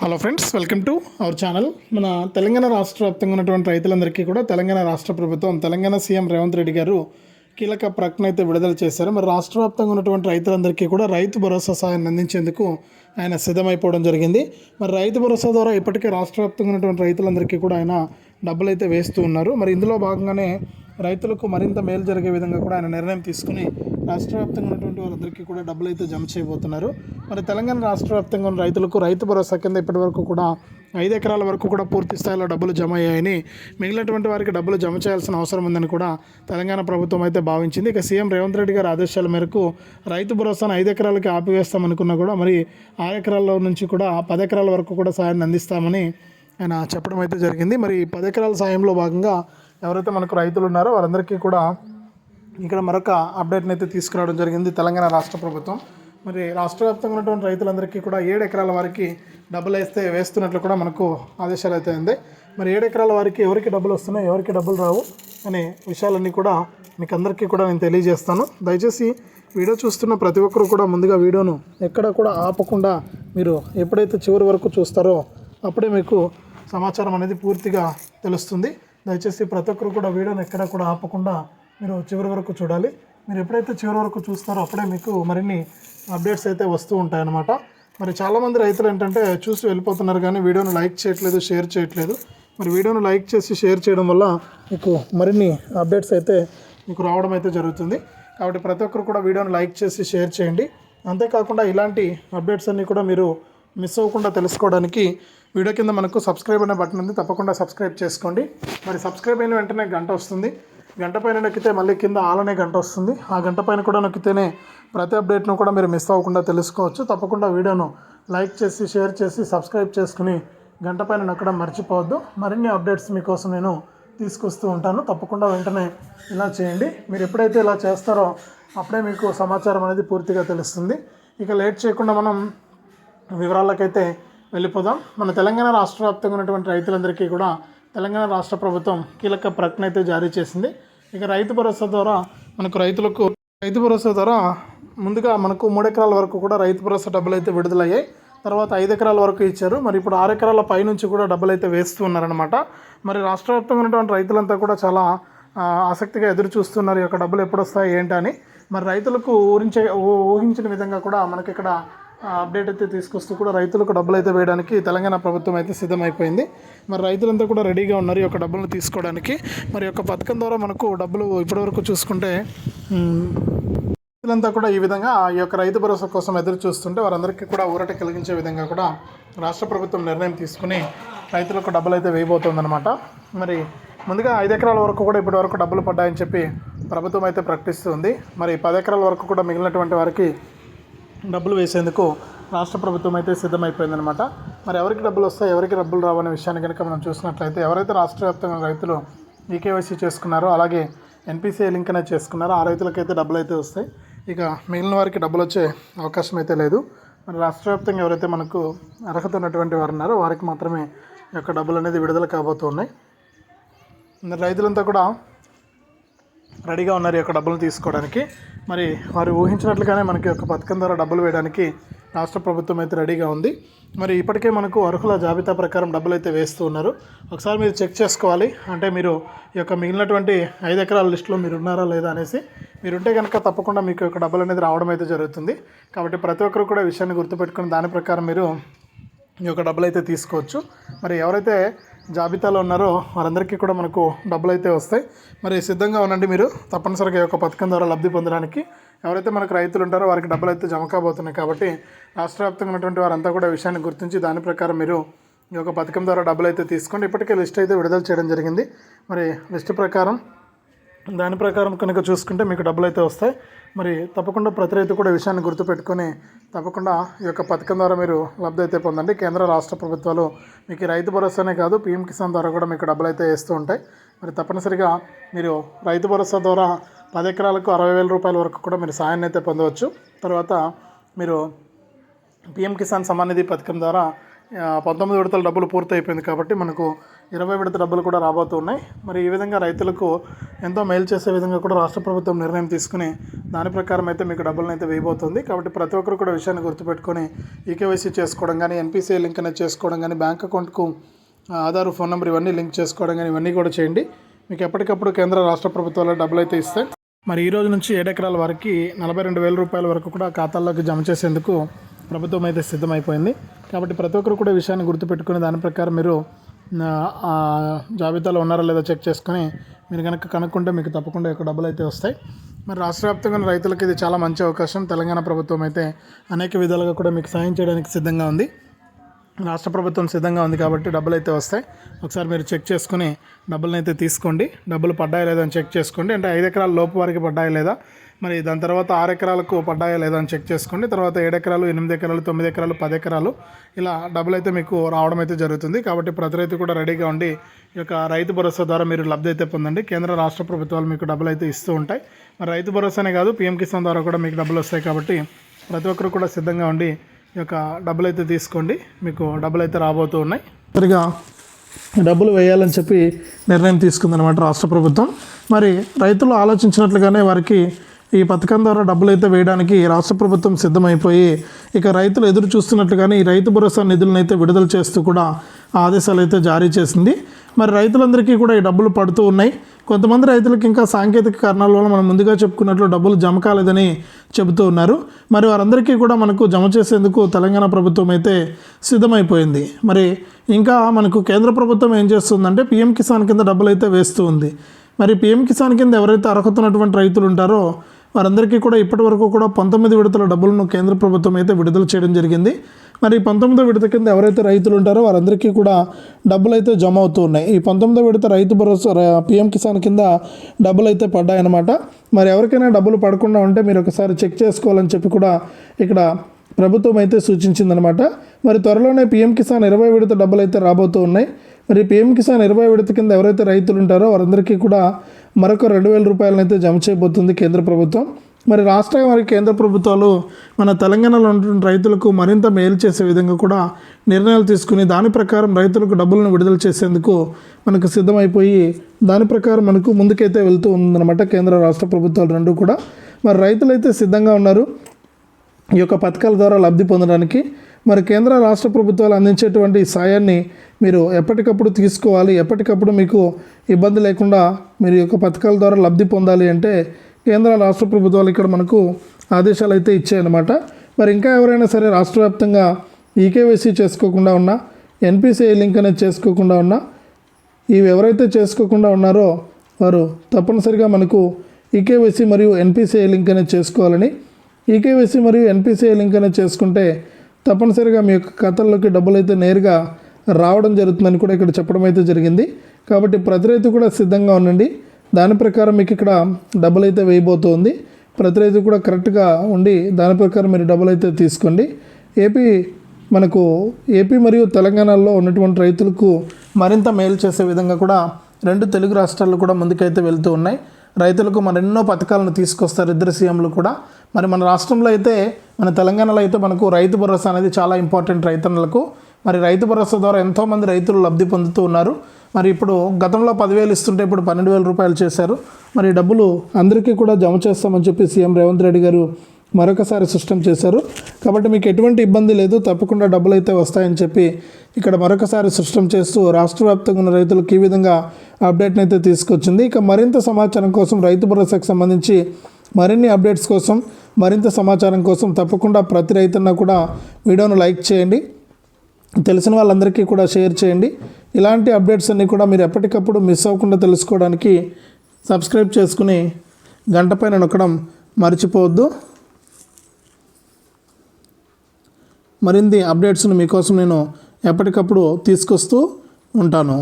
Hello friends welcome to our channel మన తెలంగాణ రాష్ట్ర వ్యాప్తంగా ఉన్నటువంటి రైతులందరికీ కూడా తెలంగాణ రాష్ట్ర ప్రభుత్వం తెలంగాణ సీఎం రేవంత్ రెడ్డి గారు కీలక ప్రకటన అయితే విడుదల చేశారు. మరి రాష్ట్ర వ్యాప్తంగా ఉన్నటువంటి రైతులందరికీ కూడా రైతు భరోసా సహాయాన్ని అందించేందుకు ఆయన సిద్ధమైపోవడం జరిగింది. మరి రైతు భరోసా ద్వారా ఇప్పటికే రాష్ట్ర వ్యాప్తంగా ఉన్నటువంటి రైతులందరికీ కూడా ఆయన డబ్బులు అయితే వేస్తూ ఉన్నారు. మరి ఇందులో భాగంగానే రైతులకు మరింత మేలు జరిగే విధంగా కూడా ఆయన నిర్ణయం తీసుకుని రాష్ట్ర వ్యాప్తంగా ఉన్నటువంటి వారందరికీ కూడా డబ్బులు అయితే జమ చేయబోతున్నారు. మరి తెలంగాణ రాష్ట్ర వ్యాప్తంగా ఉన్న రైతులకు రైతు భరోసా కింద ఇప్పటి వరకు కూడా ఐదు ఎకరాల వరకు కూడా పూర్తి స్థాయిలో డబ్బులు జమ అయ్యాయని మిగిలినటువంటి వారికి డబ్బులు జమ చేయాల్సిన అవసరం ఉందని కూడా తెలంగాణ ప్రభుత్వం అయితే భావించింది. ఇక సీఎం రేవంత్ రెడ్డి గారి ఆదేశాల మేరకు రైతు భరోసాను ఐదు ఎకరాలకి ఆపివేస్తామనుకున్నా కూడా మరి ఆరు ఎకరాల్లో నుంచి కూడా పది ఎకరాల వరకు కూడా సాయాన్ని అందిస్తామని ఆయన చెప్పడం అయితే జరిగింది. మరి పది ఎకరాల సాయంలో భాగంగా ఎవరైతే మనకు రైతులు ఉన్నారో వారందరికీ కూడా ఇక్కడ మరొక అప్డేట్ని అయితే తీసుకురావడం జరిగింది తెలంగాణ రాష్ట్ర ప్రభుత్వం. మరి రాష్ట్ర వ్యాప్తంగా ఉన్నటువంటి రైతులందరికీ కూడా ఏడు ఎకరాల వారికి డబ్బులు వేస్తే వేస్తున్నట్లు కూడా మనకు ఆదేశాలు అయితే ఉంది. మరి ఏడు ఎకరాల వారికి ఎవరికి డబ్బులు వస్తున్నాయి ఎవరికి డబ్బులు రావు అనే విషయాలన్నీ కూడా మీకు అందరికీ కూడా నేను తెలియజేస్తాను. దయచేసి వీడియో చూస్తున్న ప్రతి ఒక్కరు కూడా ముందుగా వీడియోను ఎక్కడ కూడా ఆపకుండా మీరు ఎప్పుడైతే చివరి వరకు చూస్తారో అప్పుడే మీకు సమాచారం అనేది పూర్తిగా తెలుస్తుంది. దయచేసి ప్రతి ఒక్కరు కూడా వీడియోని ఎక్కడ కూడా ఆపకుండా మీరు చివరి వరకు చూడాలి. మీరు ఎప్పుడైతే చివరి వరకు చూస్తారో అప్పుడే మీకు మరిన్ని అప్డేట్స్ అయితే వస్తూ ఉంటాయన్నమాట. మరి చాలామంది రైతులు ఏంటంటే చూసి వెళ్ళిపోతున్నారు కానీ వీడియోను లైక్ చేయట్లేదు షేర్ చేయట్లేదు. మరి వీడియోను లైక్ చేసి షేర్ చేయడం వల్ల మీకు మరిన్ని అప్డేట్స్ అయితే మీకు రావడం అయితే జరుగుతుంది. కాబట్టి ప్రతి ఒక్కరు కూడా వీడియోను లైక్ చేసి షేర్ చేయండి. అంతేకాకుండా ఇలాంటి అప్డేట్స్ అన్నీ కూడా మీరు మిస్ అవ్వకుండా తెలుసుకోవడానికి వీడియో కింద మనకు సబ్స్క్రైబ్ అనే బటన్ ఉంది. తప్పకుండా సబ్స్క్రైబ్ చేసుకోండి. మరి సబ్స్క్రైబ్ అయిన వెంటనే గంట వస్తుంది. గంట పైన నొక్కితే మళ్ళీ కింద ఆల్ అనే గంట వస్తుంది. ఆ గంట పైన కూడా నొక్కితేనే ప్రతి అప్డేట్ను కూడా మీరు మిస్ అవ్వకుండా తెలుసుకోవచ్చు. తప్పకుండా వీడియోను లైక్ చేసి షేర్ చేసి సబ్స్క్రైబ్ చేసుకుని గంట పైన నొక్కడం మర్చిపోవద్దు. మరిన్ని అప్డేట్స్ మీకోసం నేను తీసుకొస్తూ ఉంటాను. తప్పకుండా వెంటనే ఇలా చేయండి. మీరు ఎప్పుడైతే ఇలా చేస్తారో అప్పుడే మీకు సమాచారం అనేది పూర్తిగా తెలుస్తుంది. ఇక లేట్ చేయకుండా మనం వివరాలకైతే వెళ్ళిపోదాం. మన తెలంగాణ రాష్ట్ర వ్యాప్తంగా ఉన్నటువంటి రైతులందరికీ కూడా తెలంగాణ రాష్ట్ర ప్రభుత్వం కీలక ప్రకటన అయితే జారీ చేసింది. ఇక రైతు భరోసా ద్వారా మనకు రైతులకు రైతు భరోసా ద్వారా ముందుగా మనకు మూడు ఎకరాల వరకు కూడా రైతు భరోసా డబ్బులు అయితే విడుదలయ్యాయి. తర్వాత ఐదు ఎకరాల వరకు ఇచ్చారు. మరి ఇప్పుడు ఆరు ఎకరాల పైనుంచి కూడా డబ్బులు అయితే వేస్తూ ఉన్నారనమాట మరి రాష్ట్ర వ్యాప్తంగా ఉన్నటువంటి రైతులంతా కూడా చాలా ఆసక్తిగా ఎదురు చూస్తున్నారు ఈ యొక్క డబ్బులు ఎప్పుడు వస్తాయి ఏంటని. మరి రైతులకు ఊహించే ఊహించిన విధంగా కూడా మనకి ఇక్కడ అప్డేట్ అయితే తీసుకొస్తూ కూడా రైతులకు డబ్బులు అయితే వేయడానికి తెలంగాణ ప్రభుత్వం అయితే సిద్ధమైపోయింది. మరి రైతులంతా కూడా రెడీగా ఉన్నారు ఈ యొక్క డబ్బులను తీసుకోవడానికి. మరి యొక్క పథకం ద్వారా మనకు డబ్బులు ఇప్పటివరకు చూసుకుంటే రైతులంతా కూడా ఈ విధంగా ఈ యొక్క రైతు భరోసా కోసం ఎదురు చూస్తుంటే వారందరికీ కూడా ఊరట కలిగించే విధంగా కూడా రాష్ట్ర ప్రభుత్వం నిర్ణయం తీసుకుని రైతులకు డబ్బులు అయితే వేయబోతుందన్నమాట. మరి ముందుగా ఐదు ఎకరాల వరకు కూడా ఇప్పటి వరకు డబ్బులు పడ్డాయని చెప్పి ప్రభుత్వం అయితే ప్రకటిస్తుంది. మరి పది ఎకరాల వరకు కూడా మిగిలినటువంటి వారికి డబ్బులు వేసేందుకు రాష్ట్ర ప్రభుత్వం అయితే సిద్ధమైపోయిందనమాట మరి ఎవరికి డబ్బులు వస్తాయి ఎవరికి డబ్బులు రావనే విషయాన్ని కనుక మనం చూసినట్లయితే ఎవరైతే రాష్ట్ర వ్యాప్తంగా రైతులు ఈకేవైసీ చేసుకున్నారో అలాగే ఎన్పిసిఐ లింక్ అనేది చేసుకున్నారో ఆ రైతులకైతే డబ్బులు అయితే వస్తాయి. ఇక మిగిలిన వారికి డబ్బులు వచ్చే అవకాశం అయితే లేదు. మరి రాష్ట్ర వ్యాప్తంగా ఎవరైతే మనకు అర్హత ఉన్నటువంటి వారు ఉన్నారో వారికి మాత్రమే ఈ యొక్క డబ్బులు అనేది విడుదల కాబోతున్నాయి. రైతులంతా కూడా రెడీగా ఉన్నారు ఈ యొక్క డబ్బులు తీసుకోవడానికి. మరి వారు ఊహించినట్లుగానే మనకి ఒక పథకం ద్వారా డబ్బులు వేయడానికి రాష్ట్ర ప్రభుత్వం అయితే రెడీగా ఉంది. మరి ఇప్పటికే మనకు అర్హుల జాబితా ప్రకారం డబ్బులు అయితే వేస్తూ ఉన్నారు. ఒకసారి మీరు చెక్ చేసుకోవాలి. అంటే మీరు ఈ యొక్క మిగిలినటువంటి ఐదు ఎకరాల లిస్టులో మీరు ఉన్నారా లేదా అనేసి మీరుంటే కనుక తప్పకుండా మీకు యొక్క డబ్బులు అనేది రావడం అయితే జరుగుతుంది. కాబట్టి ప్రతి ఒక్కరు కూడా విషయాన్ని గుర్తుపెట్టుకుని దాని ప్రకారం మీరు ఈ యొక్క డబ్బులు అయితే తీసుకోవచ్చు. మరి ఎవరైతే జాబితాలో ఉన్నారో వారందరికీ కూడా మనకు డబ్బులు అయితే వస్తాయి. మరి సిద్ధంగా ఉండండి మీరు. తప్పనిసరిగా ఈ యొక్క పథకం ద్వారా లబ్ధి పొందడానికి ఎవరైతే మనకు రైతులు ఉంటారో వారికి డబ్బులు అయితే జమ కాబోతున్నాయి కాబట్టి రాష్ట్ర వ్యాప్తంగా ఉన్నటువంటి వారంతా కూడా విషయాన్ని గుర్తించి దాని ప్రకారం మీరు ఈ యొక్క పథకం ద్వారా డబ్బులు అయితే తీసుకోండి. ఇప్పటికే లిస్ట్ అయితే విడుదల చేయడం జరిగింది. మరి లిస్ట్ ప్రకారం దాని ప్రకారం కనుక చూసుకుంటే మీకు డబ్బులు అయితే వస్తాయి. మరి తప్పకుండా ప్రతి రైతు కూడా విషయాన్ని గుర్తుపెట్టుకొని తప్పకుండా ఈ యొక్క పథకం ద్వారా మీరు లబ్ధి అయితే పొందండి. కేంద్ర రాష్ట్ర ప్రభుత్వాలు మీకు రైతు భరోసానే కాదు పీఎం కిసాన్ ద్వారా కూడా మీకు డబ్బులు అయితే వేస్తూ ఉంటాయి. మరి తప్పనిసరిగా మీరు రైతు భరోసా ద్వారా పది ఎకరాలకు అరవై వేల రూపాయల వరకు కూడా మీరు సాయాన్ని అయితే పొందవచ్చు. తర్వాత మీరు పిఎం కిసాన్ సమాన్ నిధి పథకం ద్వారా పంతొమ్మిది విడతల డబ్బులు పూర్తయిపోయింది కాబట్టి మనకు ఇరవై విడత డబ్బులు కూడా రాబోతున్నాయి మరి ఈ విధంగా రైతులకు ఎంతో మేలు చేసే విధంగా కూడా రాష్ట్ర ప్రభుత్వం నిర్ణయం తీసుకుని దాని ప్రకారం అయితే మీకు డబ్బులను అయితే వేయబోతుంది. కాబట్టి ప్రతి ఒక్కరు కూడా విషయాన్ని గుర్తుపెట్టుకొని ఈకేవైసీ చేసుకోవడం కానీ ఎన్పిసిఐ లింక్ అనేది చేసుకోవడం కానీ బ్యాంక్ అకౌంట్కు ఆధార్ ఫోన్ నెంబర్ ఇవన్నీ లింక్ చేసుకోవడం కానీ ఇవన్నీ కూడా చేయండి. మీకు ఎప్పటికప్పుడు కేంద్ర రాష్ట్ర ప్రభుత్వాలు డబ్బులు అయితే ఇస్తాయి. మరి ఈ రోజు నుంచి ఏడెకరాల వరకు నలభై రెండు వేల రూపాయల వరకు కూడా ఖాతాల్లోకి జమ చేసేందుకు ప్రభుత్వం అయితే సిద్ధమైపోయింది. కాబట్టి ప్రతి ఒక్కరు కూడా విషయాన్ని గుర్తుపెట్టుకుని దాని ప్రకారం మీరు జాబితాలో ఉన్నారా లేదా చెక్ చేసుకొని మీరు కనుక కనుక్కుంటే మీకు తప్పకుండా యొక్క డబ్బులు అయితే వస్తాయి. మరి రాష్ట్ర వ్యాప్తంగా రైతులకు ఇది చాలా మంచి అవకాశం. తెలంగాణ ప్రభుత్వం అయితే అనేక విధాలుగా కూడా మీకు సాయం చేయడానికి సిద్ధంగా ఉంది. రాష్ట్ర ప్రభుత్వం సిద్ధంగా ఉంది కాబట్టి డబ్బులు అయితే వస్తాయి. ఒకసారి మీరు చెక్ చేసుకుని డబ్బులను అయితే తీసుకోండి. డబ్బులు పడ్డాయా లేదా అని చెక్ చేసుకోండి. అంటే ఐదు ఎకరాల లోపు వారికి పడ్డాయా లేదా? మరి దాని తర్వాత ఆరు ఎకరాలకు పడ్డాయా లేదా అని చెక్ చేసుకోండి. తర్వాత ఏడు ఎకరాలు ఎనిమిది ఎకరాలు తొమ్మిది ఎకరాలు పది ఎకరాలు ఇలా డబ్బులు అయితే మీకు రావడం అయితే జరుగుతుంది. కాబట్టి ప్రతి రైతు కూడా రెడీగా ఉండి ఈ యొక్క రైతు భరోసా ద్వారా మీరు లబ్ధి అయితే పొందండి. కేంద్ర రాష్ట్ర ప్రభుత్వాలు మీకు డబ్బులు అయితే ఇస్తూ ఉంటాయి. మరి రైతు భరోసానే కాదు పీఎం కిసాన్ ద్వారా కూడా మీకు డబ్బులు వస్తాయి కాబట్టి ప్రతి ఒక్కరు కూడా సిద్ధంగా ఉండి యొక్క డబ్బులు అయితే తీసుకోండి. మీకు డబ్బులు అయితే రాబోతూ ఉన్నాయి. సరిగా డబ్బులు వేయాలని చెప్పి నిర్ణయం తీసుకుందనమాట రాష్ట్ర ప్రభుత్వం. మరి రైతులు ఆలోచించినట్లుగానే వారికి ఈ పథకం ద్వారా డబ్బులు అయితే వేయడానికి రాష్ట్ర ప్రభుత్వం సిద్ధమైపోయి ఇక రైతులు ఎదురు చూస్తున్నట్లుగానే ఈ రైతు భరోసా నిధులను అయితే విడుదల చేస్తూ కూడా ఆదేశాలు అయితే జారీ చేసింది. మరి రైతులందరికీ కూడా ఈ డబ్బులు పడుతూ ఉన్నాయి. కొంతమంది రైతులకు ఇంకా సాంకేతిక కారణాల వల్ల మనం ముందుగా చెప్పుకున్నట్లు డబ్బులు జమ కాలేదని చెబుతూ ఉన్నారు. మరి వారందరికీ కూడా మనకు జమ చేసేందుకు తెలంగాణ ప్రభుత్వం అయితే సిద్ధమైపోయింది. మరి ఇంకా మనకు కేంద్ర ప్రభుత్వం ఏం చేస్తుందంటే పీఎం కిసాన్ కింద డబ్బులు అయితే వేస్తూ ఉంది. మరి పీఎం కిసాన్ కింద ఎవరైతే అర్హత ఉన్నటువంటి రైతులు ఉంటారో వారందరికీ కూడా ఇప్పటి వరకు కూడా పంతొమ్మిది విడతల డబ్బులను కేంద్ర ప్రభుత్వం అయితే విడుదల చేయడం జరిగింది. మరి పంతొమ్మిదో విడత కింద ఎవరైతే రైతులు ఉంటారో వారందరికీ కూడా డబ్బులు అయితే జమ అవుతూ ఉన్నాయి. ఈ పంతొమ్మిదో విడత రైతు భరోసా పిఎం కిసాన్ కింద డబ్బులు అయితే పడ్డాయన్నమాట. మరి ఎవరికైనా డబ్బులు పడకుండా ఉంటే మీరు ఒకసారి చెక్ చేసుకోవాలని చెప్పి కూడా ఇక్కడ ప్రభుత్వం అయితే సూచించిందనమాట మరి త్వరలోనే పీఎం కిసాన్ ఇరవై విడత డబ్బులు అయితే రాబోతూ ఉన్నాయి. మరి పీఎం కిసాన్ ఇరవై విడత కింద ఎవరైతే రైతులు ఉంటారో వారందరికీ కూడా మరొక రెండు వేల రూపాయలను అయితే జమ చేయబోతుంది కేంద్ర ప్రభుత్వం. మరి రాష్ట్ర మరి కేంద్ర ప్రభుత్వాలు మన తెలంగాణలో ఉన్నటువంటి రైతులకు మరింత మేలు చేసే విధంగా కూడా నిర్ణయాలు తీసుకుని దాని ప్రకారం రైతులకు డబ్బులను విడుదల చేసేందుకు మనకు సిద్ధమైపోయి దాని ప్రకారం మనకు ముందుకైతే వెళ్తూ ఉందన్నమాట కేంద్ర రాష్ట్ర ప్రభుత్వాలు రెండు కూడా. మరి రైతులైతే సిద్ధంగా ఉన్నారు. ఈ యొక్క పథకాల ద్వారా లబ్ధి పొందడానికి. మరి కేంద్ర రాష్ట్ర ప్రభుత్వాలు అందించేటువంటి సాయాన్ని మీరు ఎప్పటికప్పుడు తీసుకోవాలి. ఎప్పటికప్పుడు మీకు ఇబ్బంది లేకుండా మీరు ఈ యొక్క పథకాల ద్వారా లబ్ధి పొందాలి అంటే కేంద్ర రాష్ట్ర ప్రభుత్వాలు ఇక్కడ మనకు ఆదేశాలు అయితే ఇచ్చాయన్నమాట. మరి ఇంకా ఎవరైనా సరే రాష్ట్ర వ్యాప్తంగా ఈకేవైసీ చేసుకోకుండా ఉన్నా ఎన్పిసిఐ లింక్ అనేది చేసుకోకుండా ఉన్నా ఇవి ఎవరైతే చేసుకోకుండా ఉన్నారో వారు తప్పనిసరిగా మనకు ఈకేవైసీ మరియు ఎన్పిసిఐ లింక్ అనేది చేసుకోవాలని ఈకేవైసీ మరియు ఎన్పిసిఐ లింక్ అనేది చేసుకుంటే తప్పనిసరిగా మీ యొక్క ఖాతాల్లోకి డబ్బులు అయితే నేరుగా రావడం జరుగుతుందని కూడా ఇక్కడ చెప్పడం అయితే జరిగింది. కాబట్టి ప్రతి రైతు కూడా సిద్ధంగా ఉండండి. దాని ప్రకారం మీకు ఇక్కడ డబ్బులు అయితే వేయబోతోంది. ప్రతి రైతు కూడా కరెక్ట్గా ఉండి దాని ప్రకారం మీరు డబ్బులు అయితే తీసుకోండి. ఏపీ మనకు ఏపీ మరియు తెలంగాణలో ఉన్నటువంటి రైతులకు మరింత మేలు చేసే విధంగా కూడా రెండు తెలుగు రాష్ట్రాలు కూడా ముందుకైతే వెళ్తూ ఉన్నాయి. రైతులకు మరెన్నో పథకాలను తీసుకొస్తారు ఇద్దరు సీఎంలు కూడా. మరి మన రాష్ట్రంలో అయితే మన తెలంగాణలో అయితే మనకు రైతు భరోసా అనేది చాలా ఇంపార్టెంట్ రైతన్నలకు. మరి రైతు భరోసా ద్వారా ఎంతోమంది రైతులు లబ్ధి పొందుతూ ఉన్నారు. మరి ఇప్పుడు గతంలో పదివేలు ఇస్తుంటే ఇప్పుడు పన్నెండు వేల రూపాయలు చేశారు. మరి డబ్బులు అందరికీ కూడా జమ చేస్తామని చెప్పి సీఎం రేవంత్ రెడ్డి గారు మరొకసారి స్పష్టం చేశారు. కాబట్టి మీకు ఎటువంటి ఇబ్బంది లేదు తప్పకుండా డబ్బులు అయితే వస్తాయని చెప్పి ఇక్కడ మరొకసారి స్పష్టం చేస్తూ రాష్ట్ర వ్యాప్తంగా ఉన్న రైతులకు ఈ విధంగా అప్డేట్ని అయితే తీసుకొచ్చింది. ఇక మరింత సమాచారం కోసం రైతు భరోసాకు సంబంధించి మరిన్ని అప్డేట్స్ కోసం మరింత సమాచారం కోసం తప్పకుండా ప్రతి రైతున్న కూడా వీడియోను లైక్ చేయండి. తెలిసిన వాళ్ళందరికీ కూడా షేర్ చేయండి. ఇలాంటి అప్డేట్స్ అన్నీ కూడా మీరు ఎప్పటికప్పుడు మిస్ అవ్వకుండా తెలుసుకోవడానికి సబ్స్క్రైబ్ చేసుకుని గంట పైన నొక్కడం మర్చిపోవద్దు. మరిన్ని అప్డేట్స్ను మీకోసం నేను ఎప్పటికప్పుడు తీసుకొస్తూ ఉంటాను.